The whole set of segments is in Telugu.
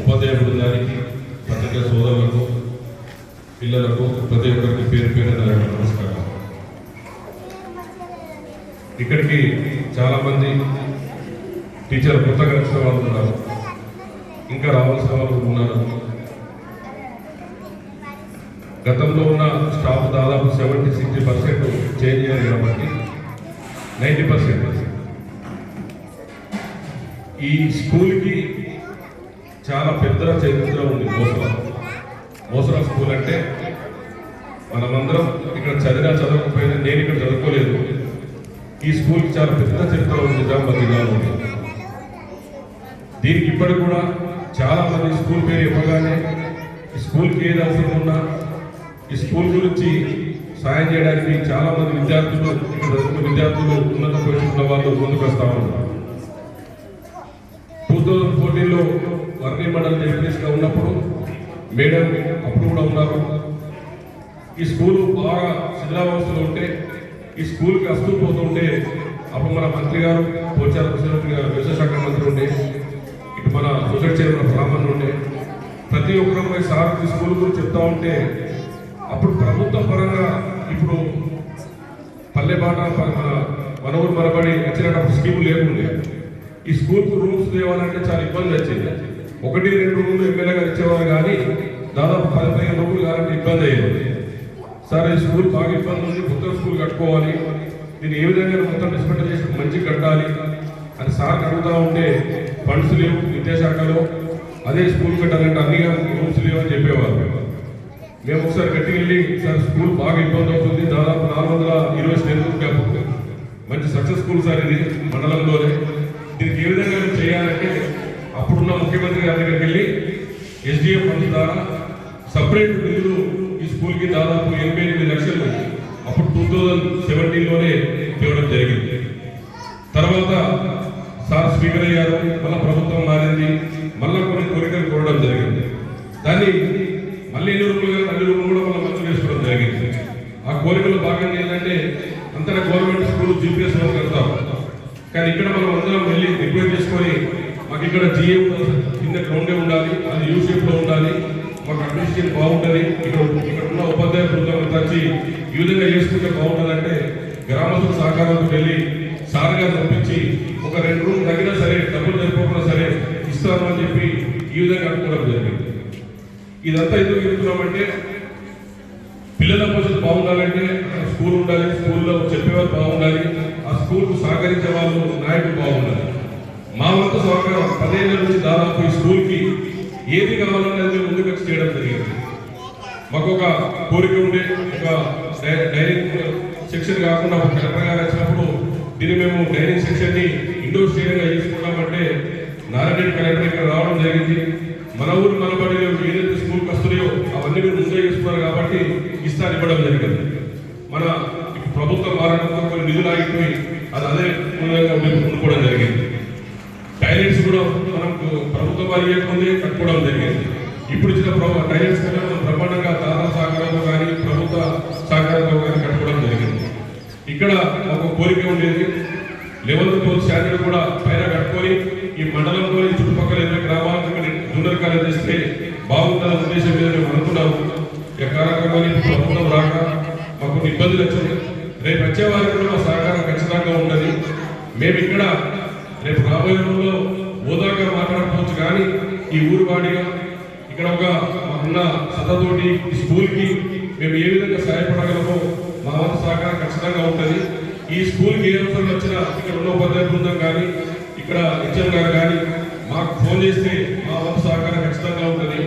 ఉపాధ్యాయ బృందానికి పత్రికా సోదరులకు పిల్లలకు ప్రతి ఒక్కరికి పేరు పేరు నమస్కారం. ఇక్కడికి చాలామంది టీచర్ కొత్తగా వచ్చిన వాళ్ళు ఉన్నారు. ఇంకా రావాల్సిన వాళ్ళు ఉన్నారు. గతంలో ఉన్న స్టాఫ్ దాదాపు సెవెంటీ సిక్స్టీ పర్సెంట్ చేంజ్ అయ్యారు కాబట్టి నైంటీ పర్సెంట్. ఈ స్కూల్కి చాలా పెద్ద చరిత్ర ఉంది మోసరా. మోసరా స్కూల్ అంటే మనమందరం ఇక్కడ చదివినా చదవకపోయినా నేను ఇక్కడ చదువుకోలేదు. ఈ స్కూల్కి చాలా పెద్ద చరిత్ర ఉంది నిజామాబాద్ జిల్లాలో. దీనికి ఇప్పటికి కూడా చాలా మంది స్కూల్ పేరు ఇవ్వగానే ఈ స్కూల్కి ఏది అవసరం ఉన్నా ఈ స్కూల్ గురించి సాయం చేయడానికి చాలా మంది విద్యార్థులు ఇక్కడ చదువుకున్న విద్యార్థులు ఉన్నత పోషించిన వాళ్ళు ముందుకు వస్తా ఉన్నారు. టూ థౌజండ్ ఫోర్టీన్లో వర్ణి మండల్గా ఉన్నప్పుడు మేడం అప్పుడు కూడా ఉన్నారు. ఈ స్కూల్ బాగా శిథిలావస్థలో ఉంటే ఈ స్కూల్కి వస్తూ పోతుంటే అప్పుడు మన మంత్రి గారు పోచార కృష్ణరెడ్డి గారు వ్యవసాయ శాఖ మంత్రి ఉండే ఇటు మన సొసైటీ చైర్మన్ బ్రాహ్మణ్ ఉండే ప్రతి ఒక్కరు పోయి సార్ ఈ స్కూల్ గురించి చెప్తా ఉంటే అప్పుడు ప్రభుత్వ పరంగా ఇప్పుడు పల్లె బాట ప- మన వచ్చినప్పుడు స్కీమ్ లేకుండే. ఈ స్కూల్కు రూమ్స్ తేవాలంటే చాలా ఇబ్బంది వచ్చింది. ఒకటి రెండు రోజులు ఎమ్మెల్యేగా ఇచ్చేవారు కానీ దాదాపు పది పదిహేను రోజులు కావాలంటే ఇబ్బంది అయ్యేది. సార్ ఈ స్కూల్ బాగా ఇబ్బంది ఉంది కొత్త స్కూల్ కట్టుకోవాలి. నేను ఏ విధంగా మొత్తం డిస్మెంట్ చేసి మంచి కట్టాలి అని సార్ అడుగుతా ఉంటే ఫండ్స్ లేవు విద్యాశాఖలో. అదే స్కూల్ కట్టాలంటే అన్ని రూమ్స్ లేవు అని చెప్పేవారు. మేము ఒకసారి గట్టికి వెళ్ళి సార్ స్కూల్ బాగా ఇబ్బంది అవుతుంది దాదాపు నాలుగు వందల ఇరవై స్ట్రెంత్ మంచి సక్సెస్ఫుల్ సార్ ఇది మండలంలోనే. దీనికి ఏ విధంగా చేయాలంటే అప్పుడున్న ముఖ్యమంత్రి గారి దగ్గరికి వెళ్ళి ఎస్డిఎఫ్ ఫండ్స్ ద్వారా సపరేట్ నిధులు ఈ స్కూల్కి దాదాపు ఎనభై ఎనిమిది లక్షలు అప్పుడు టూ థౌజండ్ సెవెంటీన్లోనే ఇవ్వడం జరిగింది. తర్వాత సార్ స్పీకర్ అయ్యారు మళ్ళీ ప్రభుత్వం మారింది మళ్ళీ కొన్ని కోరికలు కోరడం జరిగింది. దాన్ని మళ్ళీ ఎన్ని రూపాయలు కాదు, అన్ని రూపాయలు కూడా మనం మంచి చేసుకోవడం జరిగింది. ఆ కోరికలు భాగంగా ఏంటంటే అంతటా గవర్నమెంట్ స్కూల్ జీపీఎస్లో కడతాం. కానీ ఇక్కడ మనం అందరం వెళ్ళి రిక్వెస్ట్ చేసుకొని మాకు ఇక్కడ జిఎం కింద గ్రౌండే ఉండాలి అది యూ షేప్లో ఉండాలి మాకు అడ్మినిస్ట్రేషన్ బాగుంటుంది. ఇక్కడ ఇక్కడ ఉన్న ఉపాధ్యాయ బృందం వచ్చి ఈ విధంగా చేసుకుంటే బాగుంటుందంటే గ్రామస్తుల సహకారంతో వెళ్ళి సార్ గారు ఒక రెండు రూమ్ తగ్గినా సరే డబ్బులు సరిపోకుండా సరే ఇస్తాను అని చెప్పి ఈ విధంగా అనుకోవడం జరిగింది. ఇదంతా ఎందుకు చెప్తున్నామంటే పిల్లల పరిస్థితి బాగుండాలంటే స్కూల్ ఉండాలి స్కూల్లో చెప్పేవారు బాగుండాలి ఆ స్కూల్కు సహకరించే వాళ్ళు నాయకులు బాగుండాలి. మా వంతు సహకారం పదిహేను నుంచి దాదాపు ఈ స్కూల్కి ఏది కావాలనేది మేము ముందుకు వచ్చి చేయడం జరిగింది. మాకు ఒక కోరిక ఉండే ఒక డై- డైనింగ్ సెక్షన్ కాకుండా ఒక కలెక్టర్ వచ్చినప్పుడు దీన్ని మేము డైనింగ్ సెక్షన్ని ఇండోర్ స్టేడియంగా చేసుకున్నామంటే నారాయణ కలెక్టర్ ఇక్కడ రావడం జరిగింది. మన ఊరు మనబడి ఏదైతే స్కూల్కి వస్తున్నాయో అవన్నీ మీరు ముందే చేసుకున్నారు కాబట్టి ఇస్తాను ఇవ్వడం జరిగింది. మన ప్రభుత్వ ప్రభుత్వం మారడంతో కొన్ని నిధులు ఆగిపోయి అది అదే మూలంగా ఉండి- ఉండిపోవడం జరిగింది టాయిలెట్స్ కూడా మనకు ప్రభుత్వం కట్టుకోవడం జరిగింది. ఇప్పుడు ఇచ్చిన ప్రభు టైల్స్ కన్నా మనం బ్రహ్మాండంగా దాదా సహకారంతో కానీ ప్రభుత్వ సహకారంతో కానీ కట్టుకోవడం జరిగింది. ఇక్కడ ఒక కోరిక ఉండేది. లెవెన్త్ ట్వెల్త్ స్టాండర్డ్ కూడా పైన కట్టుకొని ఈ మండలంలోని చుట్టుపక్కల ఇరవై గ్రామాలకు ఇక్కడ జూనియర్ కాలేజ్ ఇస్తే బాగుంటుందన్న ఉద్దేశం మీద మేము అనుకున్నాము. ఈ కార్యక్రమాన్ని ప్రభుత్వం రాక మాకు కొన్ని ఇబ్బందులు వచ్చింది. రేపు వచ్చే వారికి కూడా మా సహకారం ఖచ్చితంగా ఉన్నది మేము ఇక్కడ రేపు రాబోయే రోజుల్లో ఈ ఊరు వాడిగా ఇక్కడ ఒక ఉన్న సతతోటి ఈ స్కూల్కి మేము ఏ విధంగా సహాయపడగలమో మా వంతు సహకారం ఖచ్చితంగా ఉంటుంది. ఈ స్కూల్కి ఏ అవసరం వచ్చినా ఇక్కడ ఉన్న ఉపాధ్యాయ బృందం కానీ ఇక్కడ హెచ్ఎం గారు కానీ మాకు ఫోన్ చేస్తే మా వంతు సహకారం ఖచ్చితంగా ఉంటుంది.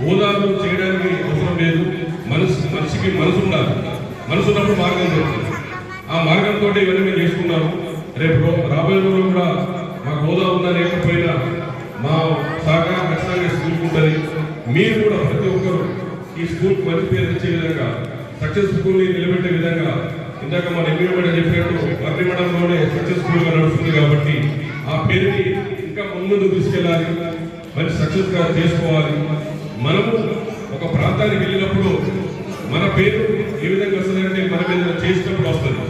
హోదాలు చేయడానికి అవసరం లేదు. మనసు మనిషికి మనసు ఉండాలి. మనసు ఉన్నప్పుడు మార్గం దొరుకుతుంది. ఆ మార్గంతో ఇవన్నీ మేము చేసుకున్నాము. రేపు రాబోయే రోజుల్లో కూడా మాకు హోదా ఉందా లేకపోయినా మా సహకారం ఖచ్చితంగా స్కూల్కి ఉంటుంది. మీరు కూడా ప్రతి ఒక్కరు ఈ స్కూల్కి మంచి పేరు తెచ్చే విధంగా సక్సెస్ఫుల్ని నిలబెట్టే విధంగా ఇందాక మన ఎంపీ మేడం చెప్పినట్టు మంత్రి మండలంలోనే సక్సెస్ఫుల్గా నడుస్తుంది కాబట్టి ఆ పేరుని ఇంకా ముందు తీసుకెళ్ళాలి మంచి సక్సెస్గా చేసుకోవాలి. మనము ఒక ప్రాంతానికి వెళ్ళినప్పుడు మన పేరు ఏ విధంగా వస్తుందంటే మనం ఏదైనా చేసినప్పుడు వస్తుంది.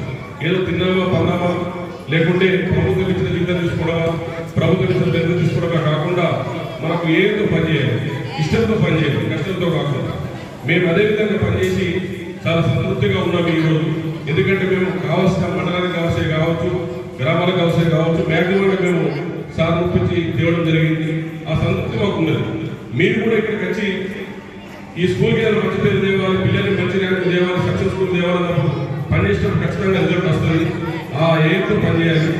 ఏదో తిన్నామా పన్నామా లేకుంటే ప్రభుత్వం ఇచ్చిన జీతం తీసుకోవడమా ప్రభుత్వం ఇచ్చిన జీతం తీసుకోవడమా మాకు ఏదో పని చేయాలి ఇష్టంతో పనిచేయాలి కష్టంతో కాకుండా. మేము అదే విధంగా పనిచేసి చాలా సంతృప్తిగా ఉన్నాము ఈరోజు. ఎందుకంటే మేము కావాల్సిన మండలానికి అవసరం కావచ్చు గ్రామాలకు అవసరం కావచ్చు మ్యాక్సిమంగా మేము సార్ ఒప్పించి తేవడం జరిగింది. ఆ సంతృప్తి మాకు ఉన్నది. మీరు కూడా ఇక్కడికి వచ్చి ఈ స్కూల్కి ఏదైనా మంచి పేరు దేవాలి పిల్లల్ని మంచి ర్యాంక్ తేవాలి సక్సెస్ఫుల్ తేవాలన్నప్పుడు పనిచేసినప్పుడు ఖచ్చితంగా రిజల్ట్ వస్తుంది. ఆ ఎయిర్తో పనిచేయాలి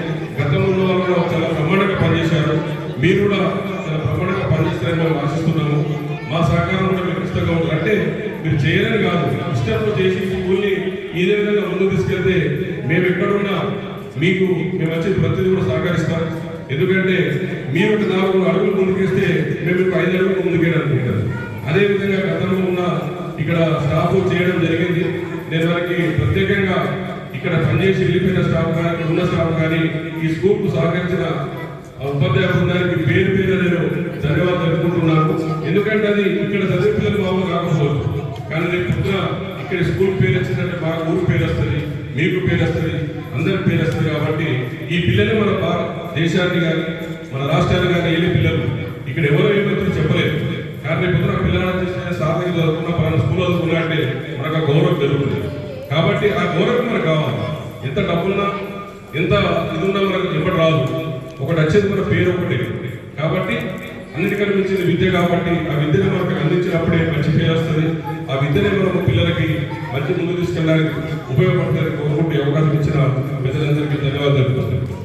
గతంలో చాలా బ్రహ్మాండంగా పనిచేశారు మీరు కూడా చాలా బ్రహ్మాండంగా పనిచేస్తారని మనం ఆశిస్తున్నాము. మా సహకారం కూడా మీకు ఇష్టంగా ఉంటుంది అంటే మీరు చేయాలని కాదు. ఇష్టంతో చేసి ఈ స్కూల్ని ఇదే విధంగా ముందుకు తీసుకెళ్తే మేము ఎక్కడున్నా మీకు మేము వచ్చి ప్రతిదీ కూడా సహకరిస్తాం. ఎందుకంటే మీరు ఒక నాలుగు అడుగులు ముందుకేస్తే మేము ఒక ఐదు అడుగులు ముందుకేయడానికి అదేవిధంగా గతంలో ఉన్న ఇక్కడ స్టాఫ్ చేయడం జరిగింది. నేను వారికి ప్రత్యేకంగా ఇక్కడ పనిచేసి వెళ్ళిపోయిన స్టాఫ్ కానీ ఉన్న స్టాఫ్ కానీ ఈ స్కూల్కు సహకరించిన ఆ పేరు మీద నేను ధన్యవాదాలు తెలుపుకుంటున్నాను ఎందుకంటే అది ఇక్కడ చదివే పిల్లలు మామూలు కాకపోవచ్చు కానీ రేపు పొద్దున ఇక్కడ స్కూల్ పేరు వచ్చిందంటే బాగా ఊరు పేరు వస్తుంది మీకు పేరు వస్తుంది అందరి పేరు వస్తుంది కాబట్టి ఈ పిల్లలు మన దేశాన్ని కానీ మన రాష్ట్రాన్ని కానీ వెళ్ళే పిల్లలు. ఇక్కడ ఎవరో ఏమైతే చెప్పలేదు. కానీ రేపు పొద్దున పిల్లలను చేసిన సాధన చదువుకున్న పలానా స్కూల్ చదువుకున్నా అంటే మనకు ఆ గౌరవం పెరుగుతుంది. కాబట్టి ఆ గౌరవం మనకు కావాలి. ఎంత డబ్బున్నా ఎంత ఇది ఉన్నా మనకు ఎప్పటి రాదు. ఒకటి వచ్చేది మన పేరు ఒకటి. కాబట్టి అన్నిటికన్నా మించింది విద్య కాబట్టి ఆ విద్యను మనకు అందించినప్పుడే మంచి పేరు వస్తుంది. ఆ విద్యనే మనం పిల్లలకి మంచి ముందు తీసుకెళ్ళడానికి ఉపయోగపడుతుంది కోరుకుంటే అవకాశం ఇచ్చిన ప్రజలందరికీ ధన్యవాదాలు.